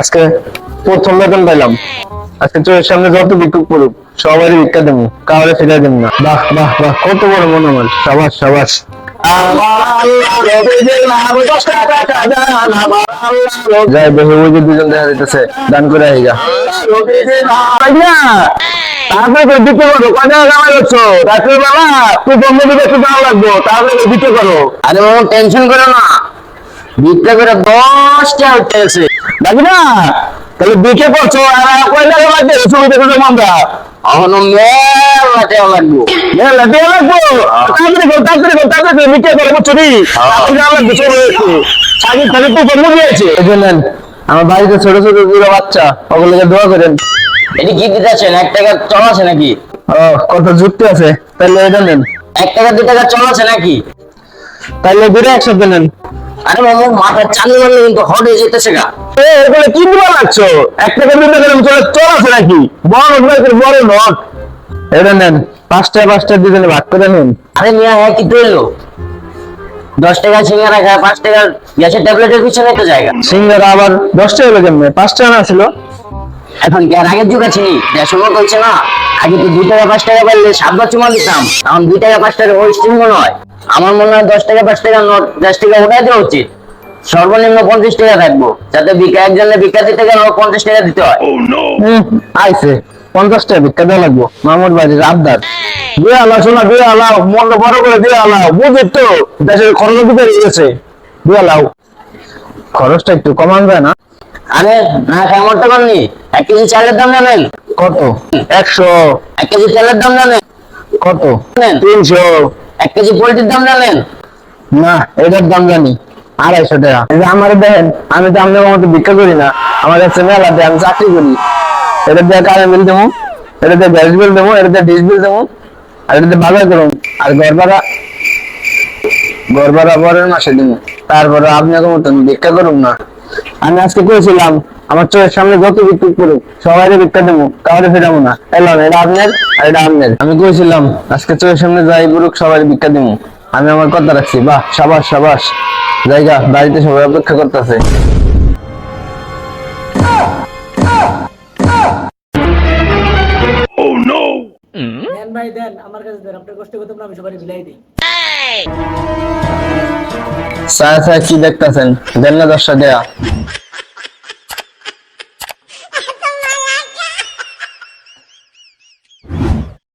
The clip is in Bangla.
আজকে প্রথম বেতন পাইলাম। আজকে চোখের সামনে যত ভিক্ষুক পড়ুক, সবারই ভিক্ষা দেবো কাউরে ফিরে দেবো না। বাহ বাহ বাহ, কত বড় মন আমার সাবাস সাবাস। যাই যে দুজন দেখা যাইতেছে, দান করে আই তারপরে দিতে করো কয় টাকা কামাই করছ? রাত্রে বেলা তুই বন্ধ দিকে একটু দাম লাগবো, তারপরে দিতে করো আরে টেনশন করো না। ভিক্ষা করে দশটা উঠতেছে না তাহলে দিকে করছ আর কয় টাকা লাগবে? ছবি দেখে দেবো আমরা। এখনও মেলা টাকা লাগবো। মেলা দিয়ে লাগবো? তাড়াতাড়ি কর তাড়াতাড়ি কর তাড়াতাড়ি করে দিতে করো বুঝছ নি? তাড়াতাড়ি দাম লাগবে চলে এসেছে সাজি তো বন্ধ দিয়েছে। এই যে আমার বাড়িতে ছোট ছোট দুটো বাচ্চা ওগুলোকে দোয়া করেন। এটি কি দিতে আছেন এক টাকা চল আছে নাকি? ও কত যুক্তি আছে। তাহলে এটা নেন। এক টাকা দু টাকা চল আছে নাকি? তাহলে দুটো একসাথে নেন। আরে মামা মাথা চালু মারলে কিন্তু হট হয়ে যেতেছে গা। এগুলো কি বলা লাগছো এক টাকা দুটো করে চলে চল আছে নাকি? বড় নোট বড় নোট এটা নেন পাঁচটা পাঁচটা ভাগ করে নেন। আরে মিয়া হ্যাঁ কি তো দশ টাকা সিঙ্গারা খায় পাঁচ টাকা গ্যাসের ট্যাবলেটের পিছনে তো জায়গা। সিঙ্গারা আবার দশটা হলো কেমনে? টাকা না ছিল। এখন কি আর আগের যুগ আছে। নি দেড়শো মতো হচ্ছে না। আগে তো দুই টাকা পাঁচ টাকা পারলে সাতবার চুমা দিতাম। এখন দুই টাকা পাঁচ টাকা ওই স্টিম মনে হয় আমার মনে হয় দশ টাকা পাঁচ টাকা নোট দশ টাকা ওটাই দেওয়া উচিত। সর্বনিম্ন পঞ্চাশ টাকা থাকব। যাতে ভিক্ষা একজনের ভিক্ষা দিতে গেলে আমার পঞ্চাশ টাকা দিতে হয়। হুম, আইছে। পঞ্চাশটা ভিক্ষা দেওয়া লাগবো। মামুর বাড়ির আবদার। দিয়ে আল্লাহ শোনা দিয়ে আল্লাহ মনটা বড় করে দিয়ে আল্লাহ বুঝি তো? দেশের খরচ দিতে গেছে দিয়ে আল্লাহ খরচটা একটু কমান যায় না? আরে না পারনি এক কেজি চালের দাম কত? একশো। এক কেজি তেলের দাম জানেন? কত? তিনশো। এক কেজি পোল্ট্রির দাম জানেন? না এটার দাম জানি। আড়াইশো টাকা। আমার দেখেন আমি তো আপনার মতো ভিক্ষা করি না। আমার কাছে মেলা দেয় আমি চাকরি করি। এটা দিয়ে কারেন্ট বিল দেবো এটা দিয়ে গ্যাস বিল দেবো এটা দিয়ে ডিশ বিল দেবো আর এটা দিয়ে বাজার করুন। আর ঘর ভাড়া ঘর ভাড়া পরের মাসে দেবো। তারপরে আপনাকে মতন ভিক্ষা করুন না। আমি আজকে করেছিলাম আমার চোখের সামনে যত বিক্রি করুক সবাই ভিক্ষা দেবো কাউরে ফেরাবো না। এলাম এটা আপনার আর এটা আপনার। আমি করেছিলাম আজকে চোখের সামনে যাই বুড়ুক সবাই ভিক্ষা দেবো আমি আমার কথা রাখছি বাহ সাবাস সাবাস। জায়গা বাড়িতে সবাই অপেক্ষা করতেছে। দেন ভাই দেন আমার কাছে দেন আপনার কষ্ট করতে আমি সবাই বিলাই দিই। স্যার স্যার কি দেখতেছেন? দেন না দশটা দেয়া।